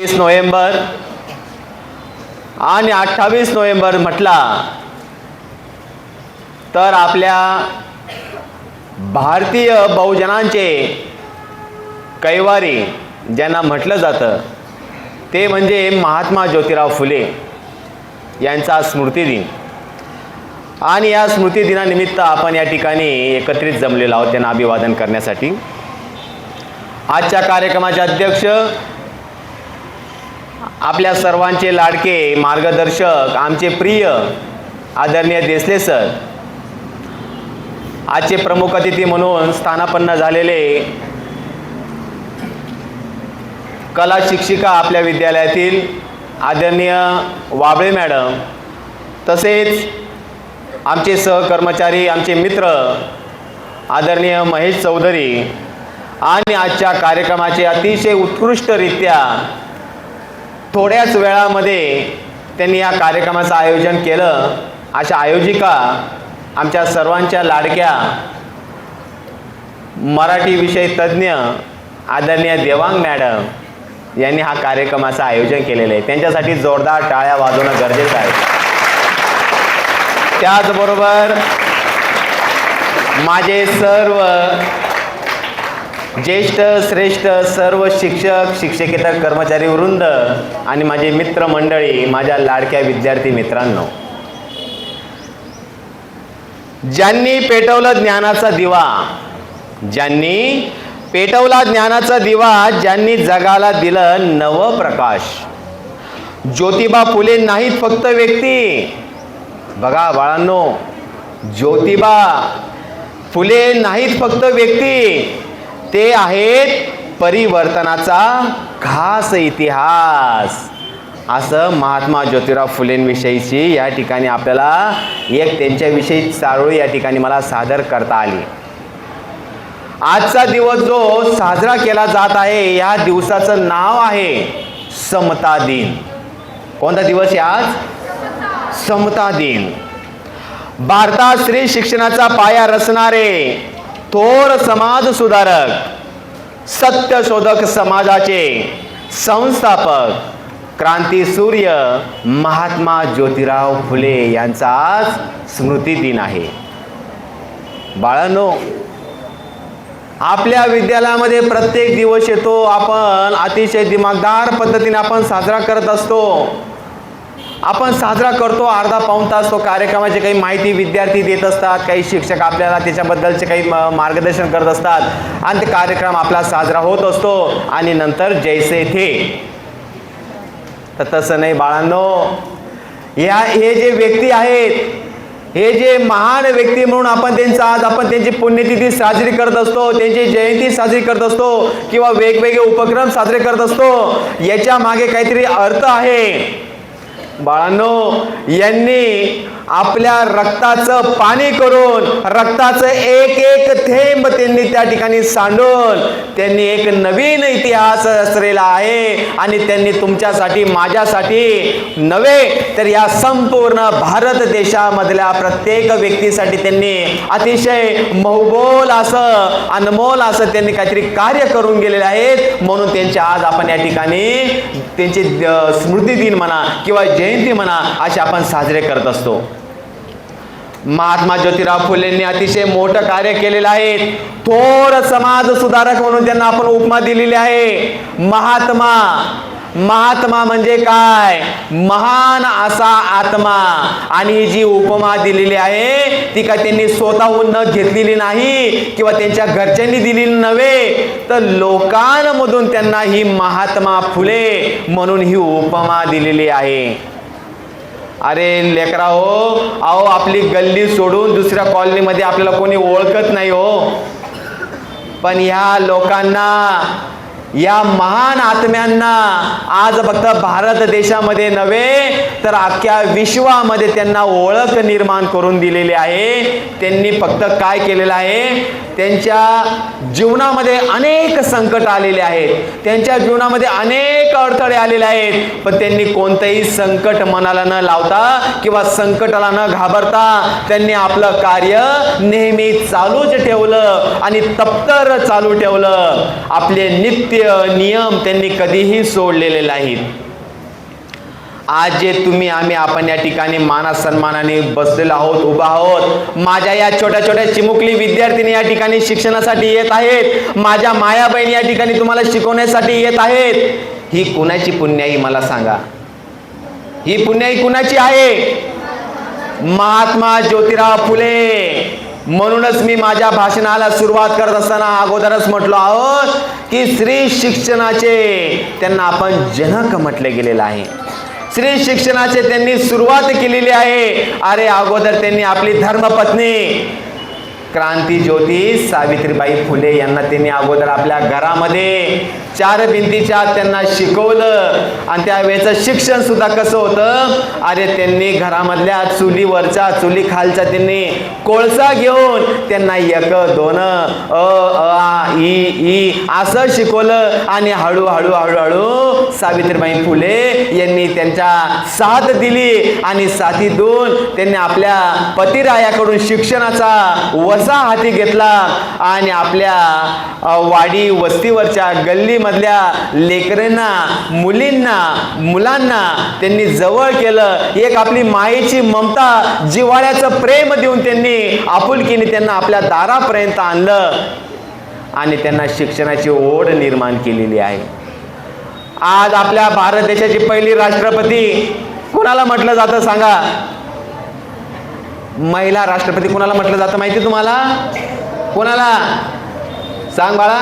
वीस नोव्हेंबर आणि अठ्ठावीस नोव्हेंबर म्हटला तर आपल्या भारतीय बहुजनांचे कैवारी ज्यांना म्हटलं जातं ते म्हणजे महात्मा ज्योतिराव फुले यांचा स्मृतिदिन आणि या स्मृतिदिनानिमित्त आपण या ठिकाणी एकत्रित जमलेलो आहोत त्यांना अभिवादन करण्यासाठी. आजच्या कार्यक्रमाचे अध्यक्ष आपल्या सर्वांचे लाडके मार्गदर्शक आमचे प्रिय आदरणीय देसले सर. आजचे प्रमुख अतिथी म्हणून स्थानापन्न झालेले कला शिक्षिका आपल्या विद्यालयातील आदरणीय वाबळे मॅडम तसेच आमचे सहकर्मचारी आमचे मित्र आदरणीय महेश चौधरी आणि आजच्या कार्यक्रमाचे अतिशय उत्कृष्टरित्या थोड्याच वेळामध्ये त्यांनी या कार्यक्रमाचं आयोजन केलं. अशा आयोजिका आमच्या सर्वांच्या लाडक्या मराठी विषय तज्ज्ञ आदरणीय देवांग मॅडम यांनी हा कार्यक्रमाचं आयोजन केलेलं आहे. त्यांच्यासाठी जोरदार टाळ्या वाजवणं गरजेचं आहे. त्याचबरोबर माझे सर्व ज्येष्ठ श्रेष्ठ सर्व शिक्षक शिक्षकेतर कर्मचारी वृंद आणि माझे मित्रमंडळी माझ्या लाडक्या विद्यार्थी मित्रांनो. ज्यांनी पेटवलं ज्ञानाचा दिवा ज्यांनी पेटवला ज्ञानाचा दिवा ज्यांनी जगाला दिलं नव प्रकाश. ज्योतिबा फुले नाहीत फक्त व्यक्ती. बघा बाळांनो ज्योतिबा फुले नाहीत फक्त व्यक्ती. ते आहेत परिवर्तनाचा खास इतिहास. असं महात्मा ज्योतिराव फुलेंविषयीची या ठिकाणी आपल्याला एक त्यांच्याविषयी चारोळी या ठिकाणी मला सादर करता आली. आजचा दिवस जो साजरा केला जात आहे या दिवसाचं नाव आहे समता दिन. कोणता दिवस आहे आज? समता दिन. भारतात स्त्री शिक्षणाचा पाया रचणारे थोर समाज सुधारक सत्यशोधक समाजाचे संस्थापक क्रांती सूर्य महात्मा ज्योतिराव फुले यांचा आज स्मृती दिन आहे. बाळांनो आपल्या विद्यालयामध्ये प्रत्येक दिवस येतो आपण अतिशय दिमागदार पद्धतीने आपण साजरा करत असतो. आपण साजरा करतो अर्धा पाऊण तास तो कार्यक्रमाची काही माहिती विद्यार्थी देत असतात काही शिक्षक आपल्याला त्याच्याबद्दलचे काही मार्गदर्शन करत असतात आणि ते कार्यक्रम आपला साजरा होत असतो आणि नंतर जैसे थे. तर तसं नाही बाळांनो. या हे जे व्यक्ती आहेत हे जे महान व्यक्ती म्हणून आपण त्यांचा आज आपण त्यांची पुण्यतिथी साजरी करत असतो त्यांची जयंती साजरी करत असतो किंवा वेगवेगळे उपक्रम साजरे करत असतो याच्या मागे काहीतरी अर्थ आहे. बाळांनो यांनी आपल्या रक्ताचं पाणी करून रक्ताचं एक एक थेंब त्यांनी त्या ठिकाणी सांडून त्यांनी एक नवीन इतिहास रचलेला आहे आणि त्यांनी तुमच्यासाठी माझ्यासाठी नव्हे तर या संपूर्ण भारत देशामधल्या प्रत्येक व्यक्तीसाठी त्यांनी अतिशय महबोल असं अनमोल असं त्यांनी काहीतरी कार्य करून गेलेले आहेत. म्हणून त्यांचे आज आपण या ठिकाणी त्यांचे स्मृती दिन म्हणा किंवा जयंती म्हणा असे आपण साजरे करत असतो. महात्मा ज्योतिराव फुलेंनी अतिशय मोठं कार्य केलेलं आहे. थोर समाज सुधारक म्हणून त्यांना आपण उपमा दिलेली आहे. महात्मा महात्मा म्हणजे काय? महान असा आत्मा. आणि ही जी उपमा दिलेली आहे ती काय त्यांनी स्वतःहून न घेतलेली नाही किंवा त्यांच्या घरच्यांनी दिलेली नव्हे तर लोकांमधून त्यांना ही महात्मा फुले म्हणून ही उपमा दिलेली आहे. अरे लेकरा हो अहो आपली गल्ली सोडून दुसऱ्या कॉलनीमध्ये आपल्याला कोणी ओळखत नाही हो. पण ह्या लोकांना या महान आत्म्यांना आज फक्त भारत देशामध्ये नव्हे तर अख्ख्या विश्वामध्ये त्यांना ओळख निर्माण करून दिलेली आहे. त्यांनी फक्त काय केलेलं आहे? त्यांच्या जीवनामध्ये अनेक संकट आलेले आहेत. त्यांच्या जीवनामध्ये अनेक अडथळे आलेले आहेत. पण त्यांनी कोणतंही संकट मनाला न लावता किंवा संकटाला न घाबरता त्यांनी आपलं कार्य नेहमी चालूच ठेवलं आणि तप्तर चालू ठेवलं. आपले नित्य नियम त्यांनी कधीही सोडलेले नाहीत. आज जे तुम्ही आम्ही आपण या ठिकाणी माना सन्मानाने बसलेलो आहोत उभा आहोत. माझ्या या छोट्या छोट्या चिमुकली विद्यार्थिनी या ठिकाणी शिक्षणासाठी येत आहेत. माझ्या माया बहिणी या ठिकाणी तुम्हाला शिकवण्यासाठी येत आहेत. ही कुणाची पुण्याई मला सांगा? ही पुण्याई कुणाची आहे? महात्मा ज्योतिराव फुले. म्हणूनच मी माझ्या भाषणाला सुरुवात करत असताना अगोदरच म्हटलो आहोत की स्त्री शिक्षणाचे त्यांना आपण जनक म्हटले गेलेलं आहे. स्त्री शिक्षणाचे त्यांनी सुरुवात केलेली आहे. अरे अगोदर त्यांनी आपली धर्मपत्नी क्रांती ज्योती सावित्रीबाई फुले यांना त्यांनी अगोदर आपल्या घरामध्ये चार भिंतीच्या त्यांना शिकवलं. आणि त्यावेळेचं शिक्षण सुद्धा कसं होतं? अरे त्यांनी घरामधल्या चुलीवरच्या चुली खालच्या त्यांनी कोळसा घेऊन त्यांना एक दोन अ अ आ, इ ई असं शिकवलं. आणि हळूहळू हळूहळू सावित्रीबाई फुले यांनी त्यांच्या साथ दिली. आणि साथीतून त्यांनी आपल्या पतिरायाकडून शिक्षणाचा वसा हाती घेतला आणि आपल्या वाडी वस्तीवरच्या गल्लीमधल्या लेकरांना मुलींना मुलांना त्यांनी जवळ केलं. एक आपली मायेची ममता जिव्हाळ्याचं प्रेम देऊन त्यांनी आपुलकीने त्यांना आपल्या दारापर्यंत आणलं आणि त्यांना शिक्षणाची ओढ निर्माण केलेली आहे. आज आपल्या भारत देशाची पहिली राष्ट्रपती कोणाला म्हटलं जातं सांगा? महिला राष्ट्रपती कोणाला म्हटलं जातं माहिती तुम्हाला? कोणाला? सांग बाळा.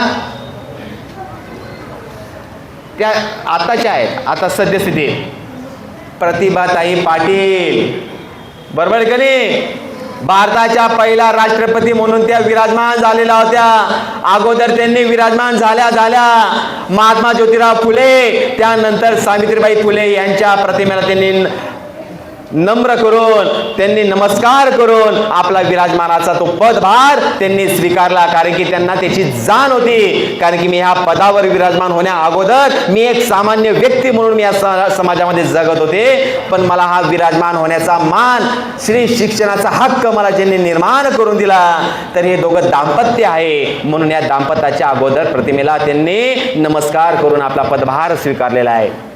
त्या आताच्या आहेत. आता सद्यस्थिती. प्रतिभाताई पाटील. बरोबर का नाही? भारताच्या पहिला राष्ट्रपती म्हणून त्या विराजमान झालेल्या होत्या. अगोदर त्यांनी विराजमान झाल्या झाल्या. महात्मा ज्योतिराव फुले त्यानंतर सावित्रीबाई फुले यांच्या प्रतिमेला त्यांनी नम्र करून त्यांनी नमस्कार करून आपला विराजमानाचा तो पदभार त्यांनी स्वीकारला कारण की त्यांना त्याची जाण होती. कारण की मी ह्या पदावर विराजमान होण्या अगोदर मी एक सामान्य व्यक्ती म्हणून मी या स- समाजामध्ये जगत होते. पण मला हा विराजमान होण्याचा मान श्री शिक्षणाचा हक्क मला ज्यांनी निर्माण करून दिला तर हे दोघं दाम्पत्य आहे. म्हणून या दाम्पत्याच्या अगोदर प्रतिमेला त्यांनी नमस्कार करून आपला पदभार स्वीकारलेला आहे.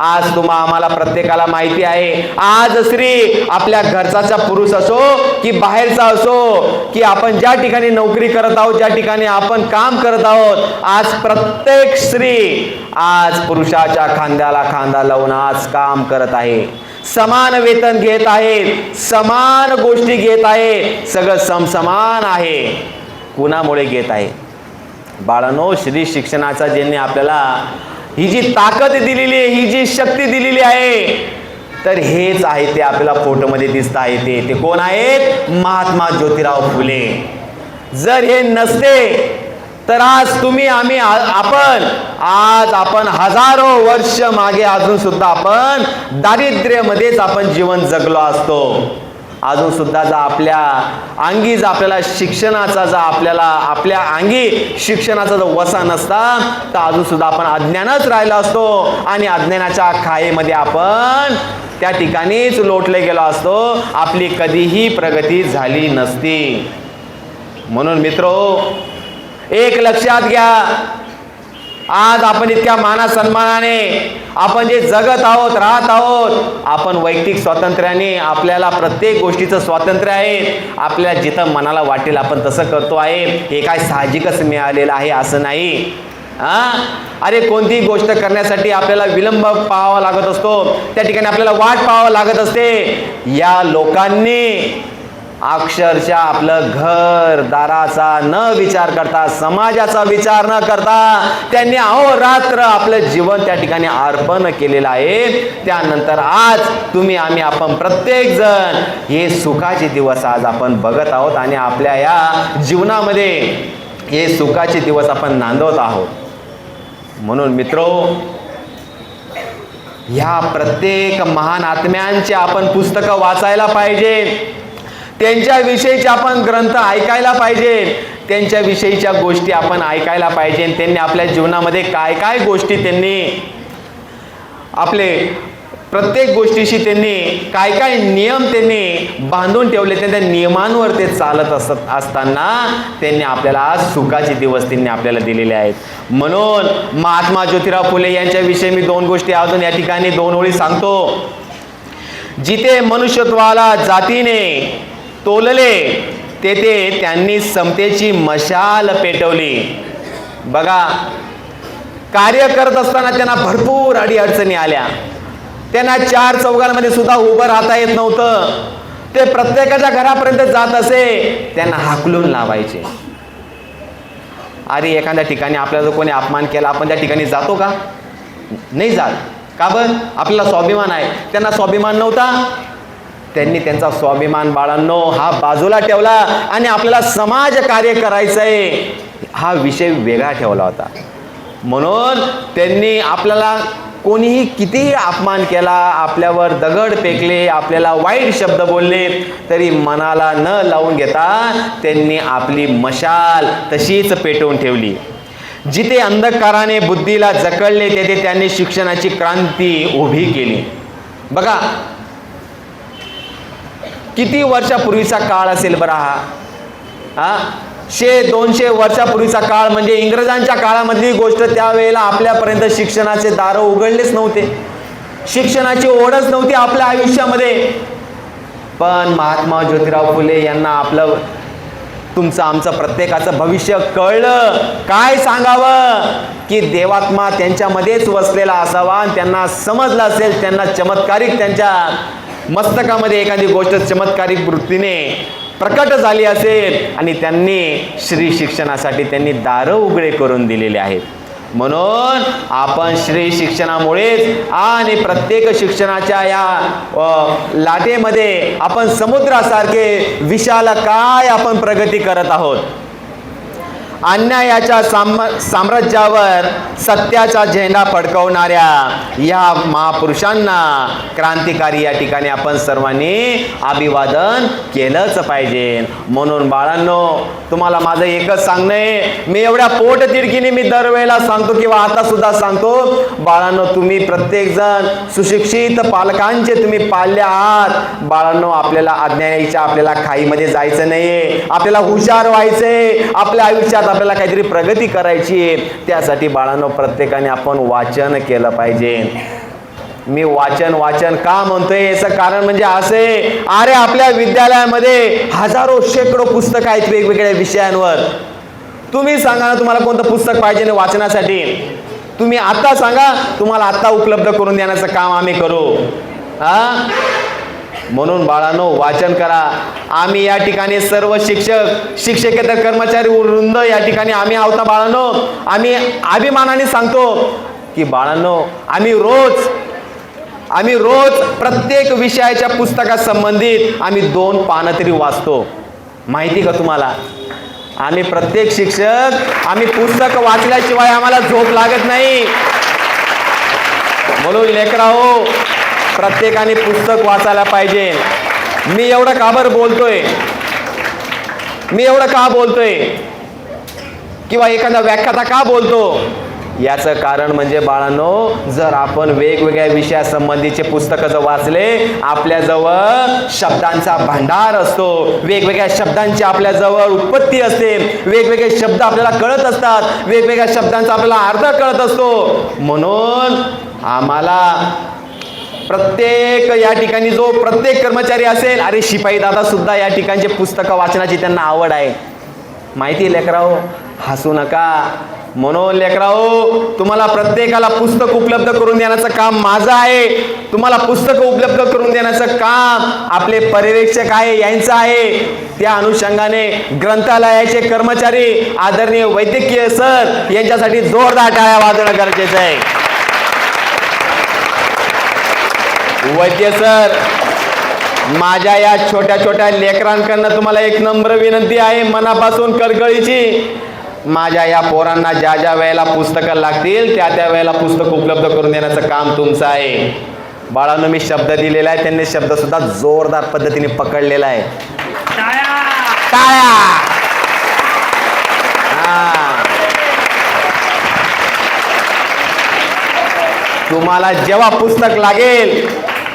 आज तुम्हा आम्हाला प्रत्येकाला माहिती आहे आज स्त्री आपल्या घरचा पुरुष असो की बाहेरचा असो की आपण ज्या ठिकाणी नोकरी करत आहोत ज्या ठिकाणी आपण काम करत आहोत आज प्रत्येक स्त्री आज पुरुषाच्या खांद्याला खांदा लावून आज काम करत आहे. समान वेतन घेत आहेत समान गोष्टी घेत आहे सगळं समसमान आहे. कुणामुळे घेत आहे? बाळानो श्री शिक्षणाचा ज्यांनी आपल्याला ही जी ताकद दिलेली आहे ही जी शक्ती दिलेली आहे तर हेच आहे ते आपल्याला फोटोमध्ये दिसत आहे ते ते कोण आहेत? महात्मा ज्योतिराव फुले. जर हे नसते तर आज तुम्ही आम्ही आपण आज आपण हजारो वर्ष मागे अजून सुद्धा आपण दारिद्र्यमध्येच आपण जीवन जगलो असतो. अजून सुद्धा जर आपल्या अंगी जर आपल्याला शिक्षणाचा जर आपल्याला आपल्या अंगी शिक्षणाचा जर वसा नसता तर अजून सुद्धा आपण अज्ञानच राहिलो असतो. आणि अज्ञानाच्या खायेमध्ये आपण त्या ठिकाणीच लोटले गेलो असतो. आपली कधीही प्रगती झाली नसती. म्हणून मित्र एक लक्षात घ्या. आज आपण इतक्या माना सन्मानाने आपण जे जगत आहोत राहत आहोत आपण वैयक्तिक स्वातंत्र्याने आपल्याला प्रत्येक गोष्टीचं स्वातंत्र्य आहे. आपल्याला जिथं मनाला वाटेल आपण तसं करतो आहे. हे काय साहजिकच मिळालेलं आहे असं नाही. हा? अरे कोणतीही गोष्ट करण्यासाठी आपल्याला विलंब पाहावा लागत असतो. त्या ठिकाणी आपल्याला वाट पाहावं लागत असते. या लोकांनी अक्षरशः आपलं घर दाराचा न विचार करता समाजाचा विचार न करता त्यांनी अहोरात्र आपलं जीवन त्या ठिकाणी अर्पण केलेलं आहे. त्यानंतर आज तुम्ही आम्ही आपण प्रत्येक जण हे सुखाचे दिवस आज आपण बघत आहोत आणि आपल्या या जीवनामध्ये हे सुखाचे दिवस आपण नांदवत आहोत. म्हणून मित्रो ह्या प्रत्येक महान आत्म्यांचे आपण पुस्तकं वाचायला पाहिजे त्यांच्याविषयीचे आपण ग्रंथ ऐकायला पाहिजे. त्यांच्याविषयीच्या गोष्टी आपण ऐकायला पाहिजे. त्यांनी आपल्या जीवनामध्ये काय काय गोष्टी त्यांनी आपले प्रत्येक गोष्टीशी त्यांनी काय काय नियम त्यांनी बांधून ठेवले. त्या नियमांवर ते चालत असत असताना त्यांनी आपल्याला आज सुखाचे दिवस त्यांनी आपल्याला दिलेले आहेत. म्हणून महात्मा ज्योतिराव फुले यांच्याविषयी मी दोन गोष्टी अजून या ठिकाणी दोन ओळी सांगतो. जिथे मनुष्यत्वाला जातीने तोलले. तेथे त्यांनी समतेची मशाल पेटवली. बघा कार्य करत असताना त्यांना भरपूर अडी अडचणी आल्या. त्यांना चार चौघांमध्ये सुद्धा उभं राहता येत नव्हतं. ते प्रत्येकाच्या घरापर्यंत जात असे. त्यांना हाकलून लावायचे. अरे एखाद्या ठिकाणी आपल्याला जर कोणी अपमान केला आपण त्या ठिकाणी जातो का? नाही जात. का बर? आपल्याला स्वाभिमान आहे. त्यांना स्वाभिमान नव्हता. त्यांनी त्यांचा स्वाभिमान बाळांनो हा बाजूला ठेवला आणि आपल्याला समाज कार्य करायचं आहे हा विषय वेगळा ठेवला होता. म्हणून त्यांनी आपल्याला कोणीही कितीही अपमान केला आपल्यावर दगड फेकले आपल्याला वाईट शब्द बोलले तरी मनाला न लावून घेता त्यांनी आपली मशाल तशीच पेटवून ठेवली. जिथे अंधकाराने बुद्धीला जकळले तेथे त्यांनी शिक्षणाची क्रांती उभी केली. बघा किती वर्षापूर्वीचा काळ असेल बरा हा? हा? शे दोनशे वर्षापूर्वीचा काळ म्हणजे इंग्रजांच्या काळामधली गोष्ट त्यावेळेला आपल्यापर्यंत शिक्षणाचे दारं उघडलेच नव्हते. शिक्षणाची ओढच नव्हती आपल्या आयुष्यामध्ये. पण महात्मा ज्योतिराव फुले यांना आपलं तुमचं आमचं प्रत्येकाचं भविष्य कळलं. काय सांगावं? की देवात्मा त्यांच्यामध्येच वसलेला असावा आणि त्यांना समजलं असेल त्यांना चमत्कारिक त्यांच्या मस्तकामध्ये एखादी गोष्ट चमत्कारिक वृत्तीने प्रकट झाली असेल आणि त्यांनी श्री शिक्षणासाठी त्यांनी दारं उघडे करून दिलेले आहेत. म्हणून आपण श्री शिक्षणामुळेच आणि प्रत्येक शिक्षणाच्या या लाटेमध्ये आपण समुद्रासारखे विशाल काय आपण प्रगती करत आहोत. अन्यायाच्या साम साम्राज्यावर सत्याचा झेंडा फडकवणाऱ्या या महापुरुषांना क्रांतिकारी या ठिकाणी आपण सर्वांनी अभिवादन केलंच पाहिजे. म्हणून बाळांनो तुम्हाला माझं एकच सांगणं आहे मी एवढ्या पोट तिरकीने मी दरवेळेला सांगतो किंवा आता सुद्धा सांगतो बाळांनो तुम्ही प्रत्येक जण सुशिक्षित पालकांचे तुम्ही पाल्य आहात. बाळांनो आपल्याला अज्ञानाच्या आपल्याला खाईमध्ये जायचं नाहीये आपल्याला हुशार व्हायचंय आपल्या आयुष्यात आपल्याला काहीतरी प्रगती करायची आहे. त्यासाठी बाळांनो प्रत्येकाने आपण वाचन केलं पाहिजे. मी वाचन वाचन का म्हणतोय? याचं कारण म्हणजे असे अरे आपल्या विद्यालयामध्ये हजारो शेकडो पुस्तकं आहेत वेगवेगळ्या विषयांवर. तुम्ही सांगा ना तुम्हाला कोणतं पुस्तक पाहिजे वाचनासाठी? तुम्ही आता सांगा तुम्हाला आता उपलब्ध करून देण्याचं काम आम्ही करू. हा? म्हणून बाळांनो वाचन करा. आम्ही या ठिकाणी सर्व शिक्षक शिक्षकेतर कर्मचारी वृंद या ठिकाणी आम्ही आहोत बाळांनो? आम्ही अभिमानाने सांगतो की बाळांनो आम्ही रोज आम्ही रोज प्रत्येक विषयाच्या पुस्तका संबंधित आम्ही दोन पानं तरी वाचतो. माहिती का तुम्हाला? आम्ही प्रत्येक शिक्षक आम्ही पुस्तक वाचल्याशिवाय आम्हाला झोप लागत नाही. म्हणून लेकराहो प्रत्येकाने पुस्तक वाचायला पाहिजे. मी एवढं का बरं बोलतोय? मी एवढं का बोलतोय? किंवा एखादा व्याख्याता का बोलतो? याचं कारण म्हणजे बाळांनो जर आपण वेगवेगळ्या विषयासंबंधीचे पुस्तकं जर वाचले आपल्याजवळ शब्दांचा भांडार असतो. वेगवेगळ्या शब्दांची आपल्याजवळ उत्पत्ती असते. वेगवेगळे शब्द आपल्याला कळत असतात. वेगवेगळ्या शब्दांचा आपल्याला अर्थ कळत असतो. म्हणून आम्हाला प्रत्येक या ठिकाणी जो प्रत्येक कर्मचारी असेल अरे शिपाई दादा सुद्धा या ठिकाणचे पुस्तकं वाचनाची त्यांना आवड आहे. माहिती आहे लेकराहो हसू नका. म्हणून लेकराहो तुम्हाला प्रत्येकाला पुस्तक उपलब्ध करून देण्याचं काम माझं आहे. तुम्हाला पुस्तकं उपलब्ध करून देण्याचं काम आपले पर्यवेक्षक आहे यांचं आहे. त्या अनुषंगाने ग्रंथालयाचे कर्मचारी आदरणीय वैद्यकीय सर यांच्यासाठी जोरदार टाळ्या वाजवणं गरजेचं आहे. वैद्य सर माझ्या या छोट्या छोट्या लेकरांकडनं तुम्हाला एक नम्र विनंती आहे मनापासून कळकळीची. माझ्या या पोरांना ज्या ज्या वेळेला पुस्तकं लागतील त्या त्या वेळेला पुस्तक उपलब्ध करून देण्याचं काम तुमचं आहे. बाळांनो मी शब्द दिलेला आहे त्यांनी शब्द सुद्धा जोरदार पद्धतीने पकडलेला आहे. टाळ्या! तुम्हाला जेव्हा पुस्तक लागेल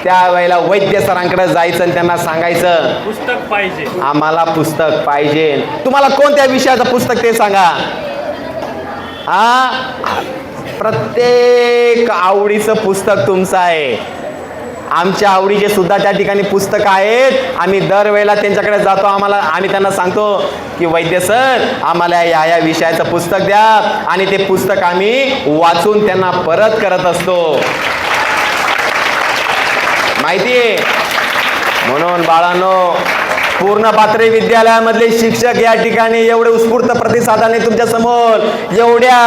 त्यावेळेला वैद्य सरांकडे जायचं आणि त्यांना सांगायचं पुस्तक पाहिजे. आम्हाला पुस्तक पाहिजे. तुम्हाला कोणत्या विषयाचं पुस्तक ते सांगा? हा? प्रत्येक आवडीचं पुस्तक तुमचं आहे. आमच्या आवडीचे सुद्धा त्या ठिकाणी पुस्तकं आहेत. आम्ही दरवेळेला त्यांच्याकडे जातो. आम्हाला आम्ही त्यांना सांगतो की वैद्य सर आम्हाला या या विषयाचं पुस्तक द्या. आणि ते पुस्तक आम्ही वाचून त्यांना परत करत असतो. माहिती आहे. म्हणून बाळांनो पूर्ण पात्री विद्यालयामधले शिक्षक या ठिकाणी एवढे उत्स्फूर्त प्रतिसादाने तुमच्यासमोर एवढ्या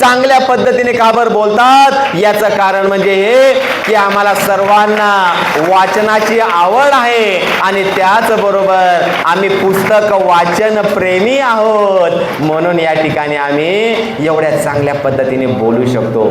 चांगल्या पद्धतीने काबर बोलतात. याचं कारण म्हणजे हे की आम्हाला सर्वांना वाचनाची आवड आहे आणि त्याचबरोबर आम्ही पुस्तक वाचन प्रेमी आहोत. म्हणून या ठिकाणी आम्ही एवढ्या चांगल्या पद्धतीने बोलू शकतो.